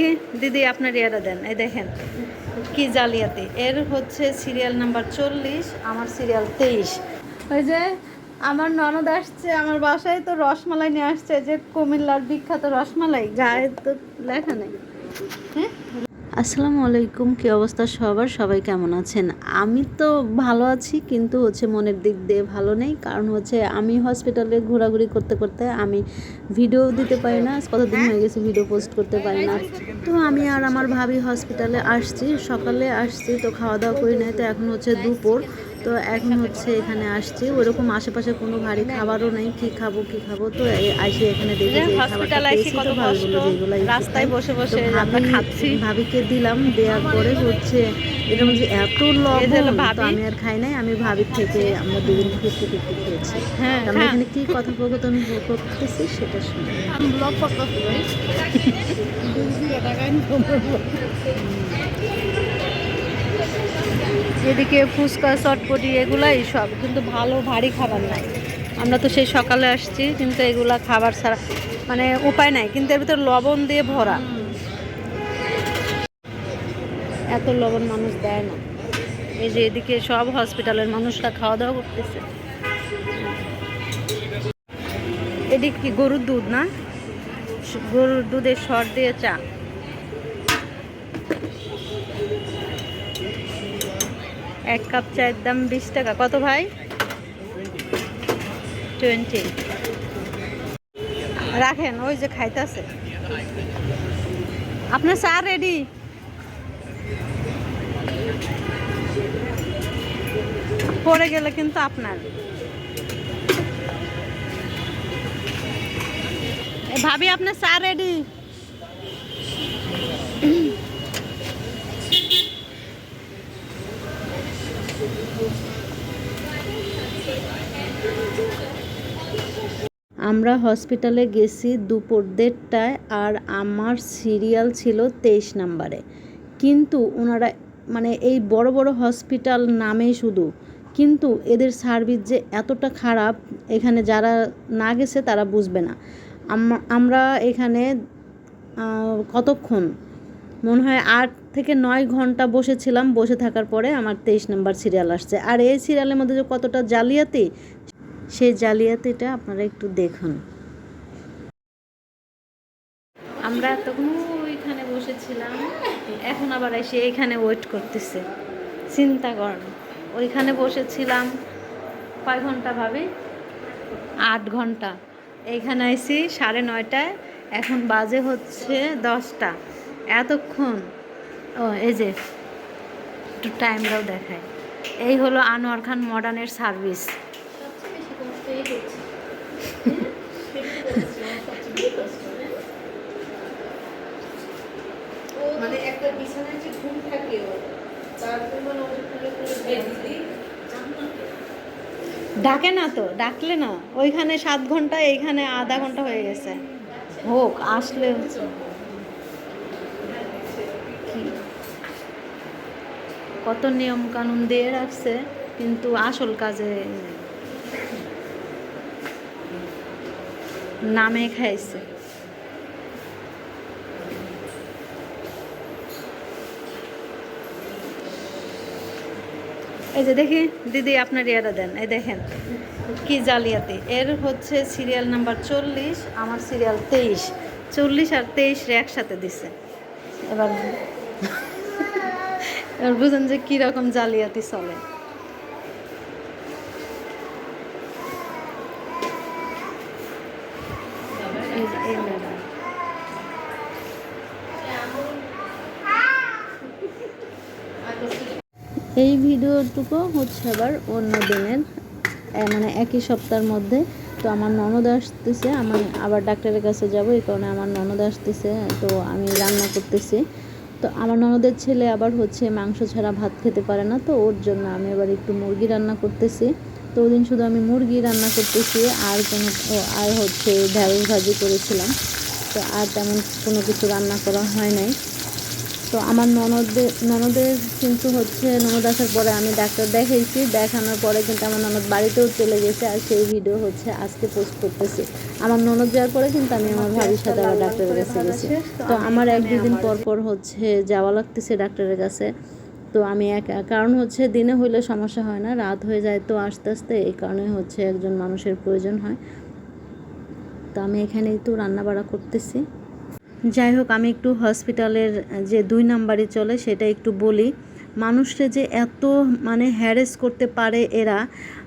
দেখি দিদি আপনার ইয়ারা দেন, এই দেখেন, কি জালিয়াতি। এর হচ্ছে সিরিয়াল নাম্বার চল্লিশ, আমার সিরিয়াল তেইশ। ওই যে আমার ননদ আসছে, আমার বাসায় তো রসমালাই নিয়ে আসছে, যে কুমিল্লার বিখ্যাত রসমালাই, গায়ে তো লেখা নেই। হ্যাঁ? আসসালামু আলাইকুম, কি অবস্থা সবার? সবাই কেমন আছেন? আমি তো ভালো আছি, কিন্তু হচ্ছে মনের দিক দিয়ে ভালো নেই। কারণ হচ্ছে আমি হসপিটালে ঘোরাঘুরি করতে করতে আমি ভিডিও দিতে পারি না, কতদিন হয়ে গেছে ভিডিও পোস্ট করতে পারি না। তো আমি আর আমার ভাবি হসপিটালে আসছি, সকালে আসছি, তো খাওয়া দাওয়া করি নাই, তো এখন হচ্ছে দুপুর। তো এখন হচ্ছে এখানে আসছি। ওরকম আশেপাশে কোনো ভারী খাবারও নেই। কি খাব কি খাব? তো আসি এখানে দেখি যে খাবারটা পেয়েছি তো ভালো যেগুলো রাস্তায় বসে বসে আমরা খাচ্ছি। ভাবিকে দিলাম দেওয়ার পরে হচ্ছে এরকম যে এত লবণ তো আমি আর খাই নাই। আমি ভাবির থেকে আমরা দুদিন ফিফটি ফিফটি খেয়েছি। তো আমরা এখানে কি কথোপকথন করতেছি সেটা শুনি। ব্লগ করতেছি এদিকে ফুচকা, চটপটি এগুলাই সব, কিন্তু ভালো ভারী খাবার নাই। আমরা তো সেই সকালে আসছি, কিন্তু এগুলা খাবার ছাড়া মানে উপায় নাই, কিন্তু এর ভিতরে লবণ দিয়ে ভরা। এত লবণ মানুষ দেয় না। এই যে এদিকে সব হসপিটালের মানুষরা খাওয়া দাওয়া করতেছে। এদিকে কি গরুর দুধ না? গরুর দুধের সর দিয়ে চা। এক কাপ চায়ের দাম বিশ টাকা। কত ভাই? টোয়েন্টি। রাখেন, ওই যে খাইতেছে। আপনার চা রেডি পড়ে গেলে কিন্তু আপনার। ভাবি, আপনার চা রেডি আমরা হসপিটালে গেছি দুপুর দেড়টায় আর আমার সিরিয়াল ছিল তেইশ নাম্বারে। কিন্তু ওনারা মানে এই বড় বড় হসপিটাল নামেই শুধু। কিন্তু এদের সার্ভিস যে এতটা খারাপ, এখানে যারা না গেছে তারা বুঝবে না। আম- আমরা এখানে কতক্ষণ? মনে হয় আট থেকে নয় ঘণ্টা বসেছিলাম। বসে থাকার পরে আমার তেইশ নাম্বার সিরিয়াল আসছে। আর এই সিরিয়ালের মধ্যে যে কতটা জালিয়াতি সেই জালিয়াতিটা আপনারা একটু দেখুন। আমরা এতক্ষণ ওইখানে বসেছিলাম, এখন আবার এসে এইখানে ওয়েট করতেছে। চিন্তা করেন, ওইখানে বসেছিলাম কয় ঘণ্টা ভাবে? আট ঘণ্টা। এইখানে আইসি সাড়ে নয়টায়, এখন বাজে হচ্ছে দশটা। এতক্ষণ, ও, এই যে, একটু টাইমটাও দেখায় এই হলো আনোয়ার খান মডার্নের সার্ভিস সবচেয়ে বেশি কষ্ট এই হচ্ছে মানে একটা বিছানায় যে ঘুম থাকে তার পরিমাণ ওষুধ তুলে তুলে দিয়ে। দিলি ডাকে না তো ডাকলে না। ওইখানে সাত ঘণ্টা এইখানে আধা ঘণ্টা হয়ে গেছে। হোক আসলে হচ্ছে। কত নিয়ম কানুন দিয়ে রাখছে কিন্তু আসল কাজে নামে খাইছে। এই যে দেখি, দিদি আপনার ইয়েটা দেন। এই দেখেন, কি জালিয়াতি। এর হচ্ছে সিরিয়াল নাম্বার চল্লিশ, আমার সিরিয়াল তেইশ। চল্লিশ আর তেইশ একসাথে দিছে। এবার এবার বুঝেন যে কীরকম জালিয়াতি চলে এই যে এই ম্যাডাম এই ভিডিওটুকু হচ্ছে আবার অন্য দিনের মানে একই সপ্তাহের মধ্যে। তো আমার ননদ আসতেছে, আমি আবার ডাক্তারের কাছে যাব, এই কারণে আমার ননদ আসতেছে, তো আমি রান্না করতেছি। তো আমার ননদের ছেলে আবার হচ্ছে মাংস ছাড়া ভাত খেতে পারে না, তো ওর জন্য আমি আবার একটু মুরগি রান্না করতেছি। তো ওই দিন শুধু আমি মুরগি রান্না করতেছি, আর কোনো আর হচ্ছে ঢ্যাঁড়স ভাজি করেছিলাম। তো আর তেমন কোনো কিছু রান্না করা হয় নাই। তো আমার ননদের ননদের কিন্তু হচ্ছে ননদ আসার পরে আমি ডাক্তার দেখাইছি, দেখানোর পরে কিন্তু আমার ননদ বাড়িতেও চলে গেছে আর সেই ভিডিও হচ্ছে আজকে পোস্ট করতেছি। আমার ননদ যাওয়ার পরে কিন্তু আমি আমার ভাবির সাথে আবার ডাক্তারের কাছে গেছি। তো আমার এক দুদিন পর পর হচ্ছে যাওয়া লাগতেছে ডাক্তারের কাছে। তো আমি এক, কারণ হচ্ছে দিনে হইলে সমস্যা হয় না, রাত হয়ে যায় তো আস্তে আস্তে এই কারণে হচ্ছে একজন মানুষের প্রয়োজন হয়। তো আমি এখানেই তো রান্না বাড়া করতেছি। যাই হোক, আমি একটু হসপিটালের যে দুই নাম্বারই চলে সেটা একটু বলি। মানুষকে যে এত মানে হ্যারেস করতে পারে এরা,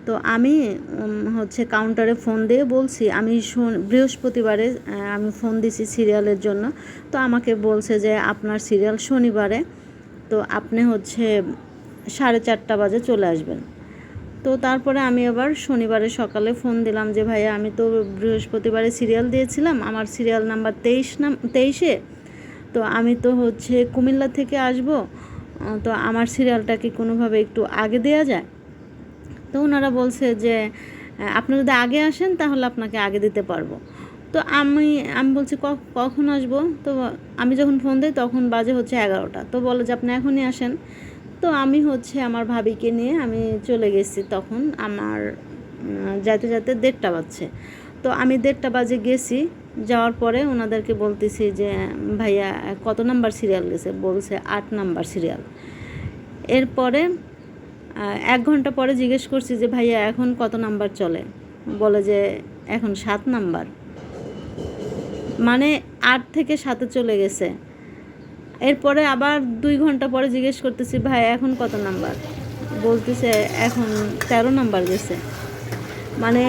তো আমি হচ্ছে কাউন্টারে ফোন দিয়ে বলছি, আমি বৃহস্পতিবারে আমি ফোন দিছি সিরিয়ালের জন্য। তো আমাকে বলছে যে, আপনার সিরিয়াল শনিবারে, তো আপনি হচ্ছে সাড়ে চারটা বাজে চলে আসবেন। তো তারপরে আমি আবার শনিবারে সকালে ফোন দিলাম যে, ভাইয়া, আমি তো বৃহস্পতিবারে সিরিয়াল দিয়েছিলাম। আমার সিরিয়াল নাম্বার তেইশ নাম, তেইশে। তো আমি তো হচ্ছে কুমিল্লা থেকে আসব। তো আমার সিরিয়ালটা কি কোনোভাবে একটু আগে দেওয়া যায়? তো ওনারা বলছে যে আপনি যদি আগে আসেন, তাহলে আপনাকে আগে দিতে পারব। তো আমি আমি বলছি, "ক- কখন আসব? তো আমি যখন ফোন দিই, তখন বাজে হচ্ছে এগারোটা। তো বলে যে, আপনি এখনই আসেন। তো আমি হচ্ছে আমার ভাবিকে নিয়ে আমি চলে গেছি তখন আমার যাইতে যাইতে দেড়টা বাজছে। তো আমি দেড়টা বাজে গেছি, যাওয়ার পরে ওনাদেরকে বলতেছি যে, ভাইয়া, কত নাম্বার সিরিয়াল গেছে? বলছে, আট নাম্বার সিরিয়াল। এরপরে এক ঘণ্টা পরে জিজ্ঞেস করছি যে, ভাইয়া, এখন কত নাম্বার চলে? বলে যে, এখন সাত নাম্বার। মানে আট থেকে সাতে চলে গেছে। এরপরে আবার দুই ঘণ্টা পরে জিজ্ঞেস করতেছি, ভাই, এখন কত নাম্বার? বলতেছে, এখন তেরো নাম্বার গেছে। মানে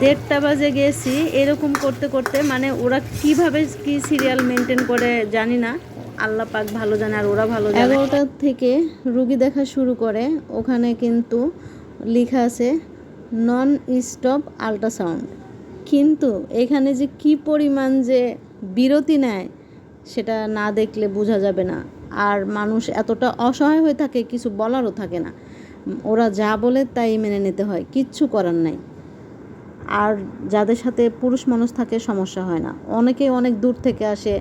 দেড়টা বাজে গেছি, এরকম করতে করতে মানে ওরা কীভাবে কি সিরিয়াল মেনটেন করে জানি না। আল্লাহ পাক ভালো জানে আর ওরা ভালো জানে। এগারোটা থেকে রুগী দেখা শুরু করে, ওখানে কিন্তু লেখা আছে নন স্টপ আল্ট্রাসাউন্ড কিন্তু এখানে যে কি পরিমাণ যে বিরতি নেয় সেটা না দেখলে বোঝা যাবে না। আর মানুষ এতটা অসহায় হয়ে থাকে, কিছু বলারও থাকে না। ওরা যা বলে তাই মেনে নিতে হয়, কিচ্ছু করার নাই। আর যাদের সাথে পুরুষ মানুষ থাকে সমস্যা হয় না। অনেকে অনেক দূর থেকে আসে,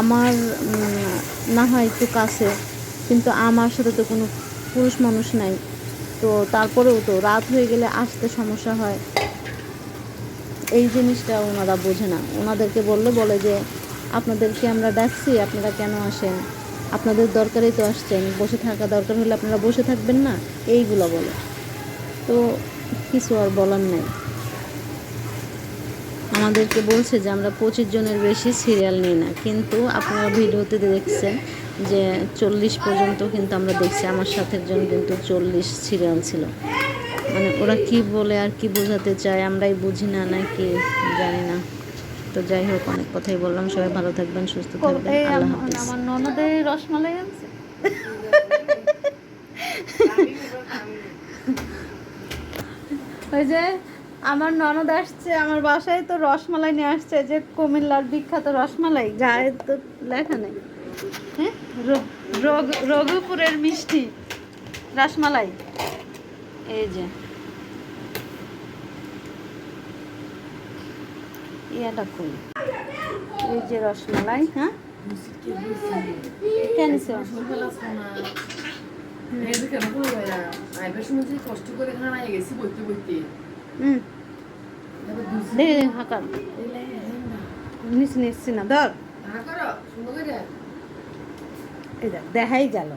আমার না হয় একটু কাছে, কিন্তু আমার সাথে তো কোনো পুরুষ মানুষ নাই। তো তারপরেও তো রাত হয়ে গেলে আসতে সমস্যা হয়। এই জিনিসটা ওনারা বোঝে না। ওনাদেরকে বললে বলে যে আপনাদেরকে আমরা ডাকছি, আপনারা কেন আসেন? আপনাদের দরকারেই তো আসছেন। বসে থাকা দরকার হলে আপনারা বসে থাকবেন না, এইগুলো বলে। তো কিছু আর বলার নাই। আমাদেরকে বলছে যে আমরা পঁচিশ জনের বেশি সিরিয়াল নিই না, কিন্তু আপনারা ভিডিওতে দেখছেন যে চল্লিশ পর্যন্ত কিন্তু আমরা দেখছি। আমার সাথে জন কিন্তু চল্লিশ সিরিয়াল ছিল। মানে ওরা কি বলে আর কি বোঝাতে চায়, আমরাই বুঝি না নাকি, জানি না। তো যাই হোক অনেক কথাই বললাম। সবাই ভালো থাকবেন সুস্থ থাকবেন। আল্লাহ হাফিজ। আমার ননদের রসমালাই আনছে। ওই যে আমার ননদ আসছে আমার বাসায় তো রসমালাই নিয়ে আসছে যে কুমিল্লার বিখ্যাত রসমালাই। গায়ে তো লেখা নেই। হ্যাঁ? রঘুপুরের মিষ্টি রসমালাই। এই যে। ইয়াটা কই এই যে রসমালাই হ্যাঁ? কেন কষ্ট করে এখানে গেছি বইতে বইতে। হুম। দেখে দেখে হাঁকার নিচ্ছি নিচ্ছি না। ধর। এই দেখ দেখাই গেল।